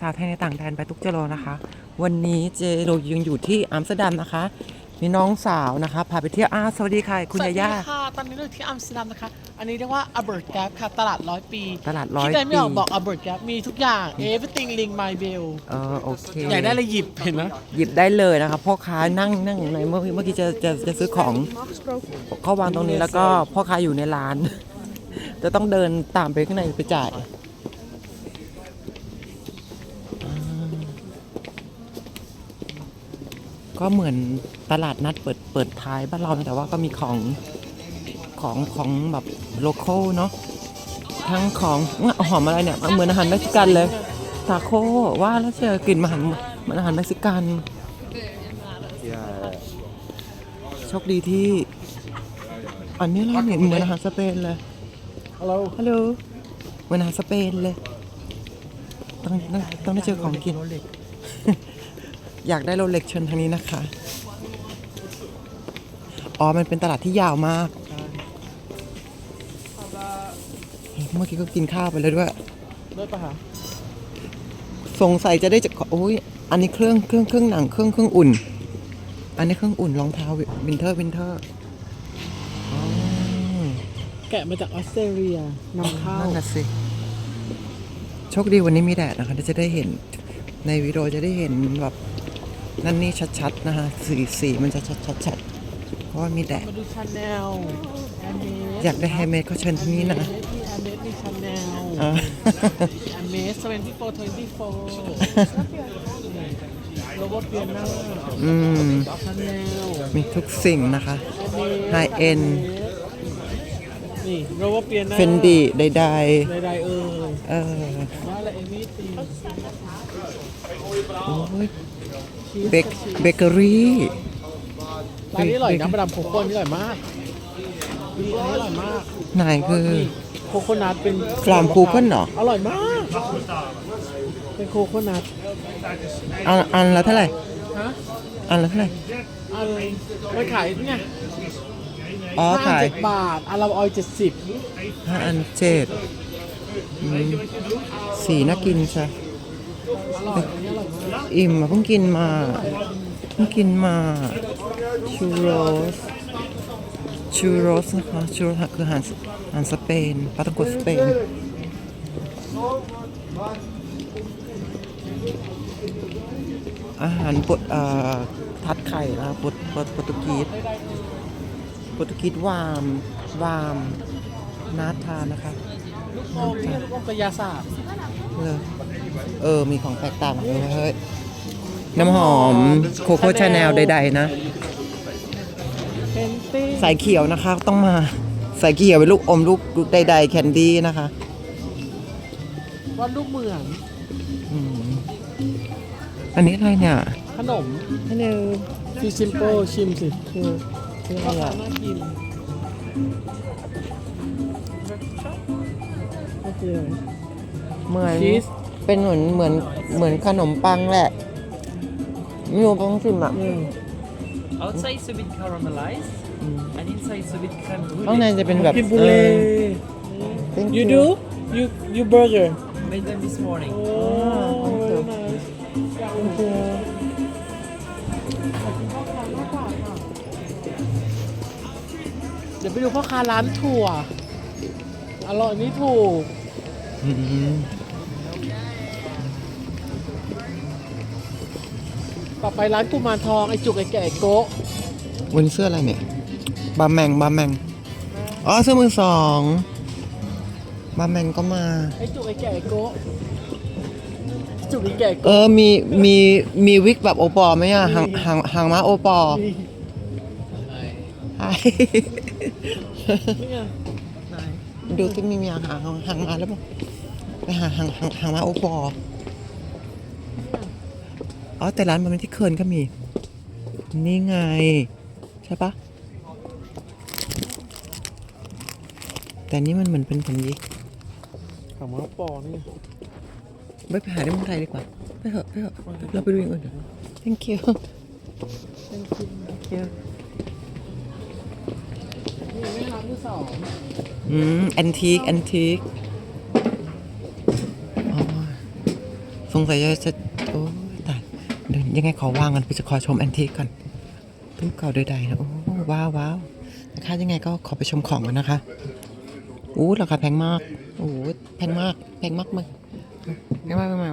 สาวไทยในต่างแดนไปทุกเจโรนะคะ วันนี้เจโรยังอยู่ที่อัมสเตอร์ดัมนะคะ มีน้องสาวนะคะพาไปเที่ยวอาสวัสดีค่ะ คุณสวัยาสดีย่าค่ะ ตอนนี้เราอยู่ที่อัมสเตอร์ดัมนะคะ อันนี้เรียกว่าอัลเบิร์ตแก p ค่ะ ตลาดร้อยปีตลาดร้อยที่ใดไม่ออกปีบอกอัลเบิร์ตแก p มีทุกอย่าง everything ring my bell เออโอเคอยากได้อะไรหยิบเห็นไหมหยิบได้เลยนะคะพ่อค้านั่งนั่งในเมื่อเมื่อกี้จะจะจะซื้อของเขาวางตรงนี้แล้วก็พ่อค้าอยู่ในร้าน จะต้องเดินตามไปข้างในไปจ่าย ก็เหมือนตลาดนัดเปิดเปิดท้ายบ้านเรานะแต่ว่าก็มีของของของแบบโลคอลเนาะทั้งของอุ๊ยหอมอะไรเนี่ยเหมือนอาหารเม็กซิกันเลยทาโคว่าแล้วเชียวกลิ่นมาหันเหมือนอาหารเม็กซิกันโชคดีที่ อันนี้เราเห็นเหมือนอาหารสเปนเลยฮัลโหลฮัลโหลเหมือนอาหารสเปนเลยต้องต้องต้องได้เจอของกิน อยากได้โรเล็กเชิญทางนี้นะคะ อ๋อ มันเป็นตลาดที่ยาวมาก เมื่อกี้ก็กินข้าวไปแล้วด้วยเลิศปะคะสงสัยจะได้จากโอ้ย อันนี้เครื่องเครื่องเครื่องหนังเครื่องเครื่องอุ่น อันนี้เครื่องอุ่นรองเท้าวินเทอร์วินเทอร์แกะมาจากออสเตรเลียนำเข้านั่นน่ะสิโชคดีวันนี้มีแดดนะคะจะได้เห็นในวิดีโอจะได้เห็นแบบ นั่นนี่ชัดๆนะคะสีสีมันจะชัดๆเพราะว่ามีแดดมาดูชาแนลแอมเมสอยากได้แฮมเมดก็เชิญที่นี่นะมีแอมเมสมีชาแนลอ่าแอมเมส24 24โรบอทเปียนาอืมชาแนลมีทุกสิ่งนะคะ High end นี่โรบอทเปียนาเฟนดีใดใดๆเอ่ยๆเอ อว่าอะไรเอมี่ตีโอ้ยเบเกเบเกอรี่ร้านนี้อร่อยนะประดับโคโค่นี่อร่อยมากดีอันนี้อร่อยมากไหนคือนี่โคโคนัทเป็นฟลามคูเคิลเหรออร่อยมาก เป็นโคโคนัทอันอันละเท่าไหร่ฮะอันละเท่าไหร่อะไรมันขายเนี่ยอ๋อห้าขายเจ็ดบาทอาราออยเจ็ดสิบห้าอันเจ็ดอืม สีน่ากินใช่อิ่มอะเพิ่งกินมาเพิ่งกินมาชูโรสชูโรสนะคะชูโรสคืออาหารอาหารสเปนปาตังโกสเปนอาหารปดอ่อทัดไข่นะปดปดโปรตุกีสโปรตุกีสวาม วามน่าทานนะคะ ลูกอมเนี่ยลูกอมกระยาศาสตร์เลยเออ มีของแตกต่างเลยเฮ้ยน้ำหอมโคโค่ชาแนลใดๆนะ เป็นติ้งสายเขียวนะคะ ต้องมาสายเขียวเป็นลูกอมลูกลูกใดๆแคนดี้นะคะว่าลูกเหมือนอืมอันนี้อะไรเนี่ยขนมฮัลโหลฟีซิมโปชิมสิคือคืออะไรอะน่ากิน โอเคเหมือนชีสเป็นเหมือนเหมือนเหมือนขนมปังแหละไม่รู้ต้องชิมอะ อืม Outside it's a bit caramelized, อืม and inside it's a bit creme ข้างใน brulee. จะเป็นแบบกินบุเล่ออ thank you do you you burger Made them this morning. โอ้ thank you. very nice thank you เดี๋ยวไปดูพ่อค้าร้านถั่ว อร่อยนี่ถูกอืม ต่อไปร้านกุมารทอง ไอจุกไอแก่ไอ้โกะวันนี้เสื้ออะไรเนี่ย บาแมงบาแมง อ๋อเสื้อมือสอง บาแมงก็มา ไอจุกไอแก่ไอโกะจุกไอแก่เอโกะอ มี มี มีวิกแบบโอปอล์ไหมอะหางหางหางม้าโอปอล์นี่ใช่ นี่ไงไหน ดูที่มีมีหางหางหางม้าแล้วป่ะ ไปหาหางหางหางม้าโอปอล์อ๋อแต่ร้านมันที่เคิร์นก็มี นี่ไง ใช่ปะแต่นี่มันเหมือนเป็นผลยิกถามว่าปอนี่ไม่ไปหาที่เมืองไทยดีกว่า ไปเถอะไปเถอะเราไปดูอย่างอื่นเถอะ thank you เป็นคิม thank you นี่ไม่ร้านที่สองอืมแอนทีคแอนทีค สงสัยจะโอ้ตายเดินยังไงขอวางกันไปจะขอชมแอนทีก่อนตู้เก่าใดๆนะโอ้ว้าวว้าวนะคะยังไงก็ขอไปชมของกันนะคะอู้ราคาแพงมากโอ้แพงมากแพงมากมึงแพงมากแพงมาก